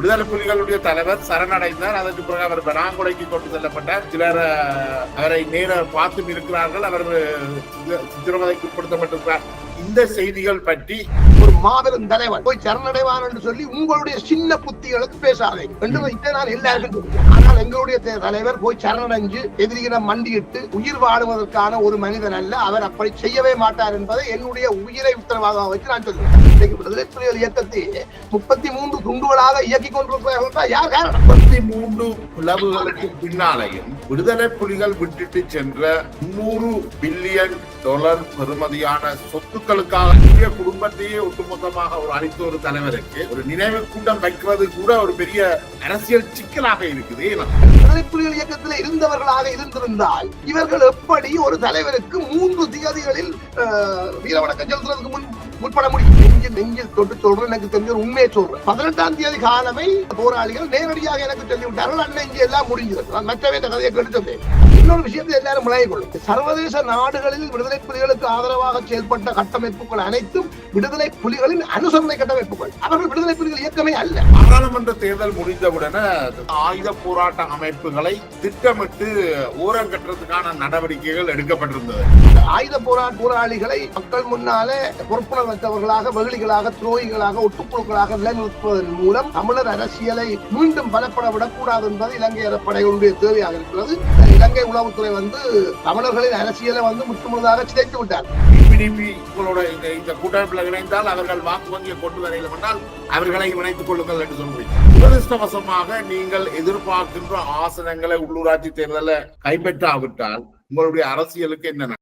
விடுதலை புலிகளுடைய தலைவர் சரணடைந்தார். அதற்கு பிறகு அவர் பெனாங்குடைக்கு கொண்டு செல்லப்பட்டார். சிலர் அவரை நேர பார்த்தும் இருக்கிறார்கள். அவர் சித்திரவதைக்கு உட்படுத்தப்பட்டிருக்கிறார். இந்த செய்திகள் பற்றி ஒரு மாபெரும் தலைவர் போய் சரணடைவான் என்று சொல்லி உங்களுடைய சின்ன புத்திகளுக்கு பேசாதே. என்று இதை நான் எல்லாருக்கும். ஆனால் எங்களுடைய தலைவர் போய் சரணடைஞ்சு எதிரியிடம் மண்டியிட்டு உயிர் வாழுவதற்கான ஒரு மனிதன் அல்ல. அவர் அப்படி செய்யவே மாட்டார் என்பதை என்னுடைய உயிரை உத்தரவாக வச்சு நான் சொல்லுவேன். இன்றைக்கு விடுதலை புலிகள் இயக்கத்தை முப்பத்தி மூன்று குண்டுகளாக இயக்கிக் கொண்டிருக்கிறார்கள் யார் காரணம்? முப்பத்தி மூன்று பிளவுகளுக்கு பின்னாலேயும் விடுதலை புலிகள் விட்டுட்டு சென்ற முன்னூறு பில்லியன் டாலர் பெறுமதியான மக்களுக்காக பெரிய குடும்பத்தையே ஒட்டுமொத்தமாக ஒரு அளித்த ஒரு தலைவருக்கு ஒரு நினைவு கூட்டம் வைக்கிறது கூட ஒரு பெரிய அரசியல் சிக்கலாக இருக்குது. புலிகள் இயக்கத்தில் இருந்தவர்களாக இருந்திருந்தால் இவர்கள் எப்படி ஒரு தலைவருக்கு மூன்று திகதிகளில் அஹ், வீரவணக்கம் செலுத்துறதுக்கு முன் முற்பட முடியும்? நெஞ்சில் நெஞ்சில் தொட்டு சொல்றேன் எனக்கு தெரிஞ்ச உண்மையை சொல்றேன். பதினெட்டாம் தேதி காலமே போராளிகள் நேரடியாக எனக்கு சொல்லிவிட்டார்கள். அண்ணன் இங்கே எல்லாம் முடிஞ்சது. மற்றவே இந்த கதையை கெடுத்து இன்னொரு விஷயத்தை எல்லாரும் விளைய கொள்ளும் சர்வதேச நாடுகளில் விடுதலை புலிகளுக்கு ஆதரவாக செயல்பட்ட கட்டமைப்புகள் அனைத்தும் விடுதலை புலிகளின் அனுசரணை கட்டமைப்புகள். அவர்கள் விடுதலை புலிகள் இயக்கமே அல்ல. பாராளுமன்ற தேர்தல் முடிந்தவுடனே ஆயுத போராட்ட அமைப்புகளை திட்டமிட்டு ஓரம் கட்டுறதுக்கான நடவடிக்கைகள் எடுக்கப்பட்டிருந்தது. ஆயுத போரா போராளிகளை மக்கள் முன்னாலே பொறுப்புணர்வற்றவர்களாக வெகுளிகளாக துரோகிகளாக ஒட்டுக்குழுக்களாக நிலைநிறுத்துவதன் மூலம் தமிழர் அரசியலை மீண்டும் பலப்பட விடக்கூடாது என்பது இலங்கை படைகளுடைய தேவையாக இருக்கிறது. இலங்கை உளவுத்துறை வந்து தமிழர்களின் அரசியலை வந்து முற்றுமுழுதாக சிதைத்து விட்டார். பிடிபி உங்களோட இந்த இந்த கூட்டமைப்பில் இணைந்தால் அவர்கள் வாக்கு வங்கியை கொண்டு வரையில் என்றால் அவர்களை இணைத்துக் கொள்ளுங்கள் என்று சொல்றீங்க துரதிருஷ்டவசமாக நீங்கள் எதிர்பார்க்கின்ற ஆசனங்களை உள்ளூராட்சி தேர்தலை கைப்பற்றாவிட்டால் உங்களுடைய அரசியலுக்கு என்ன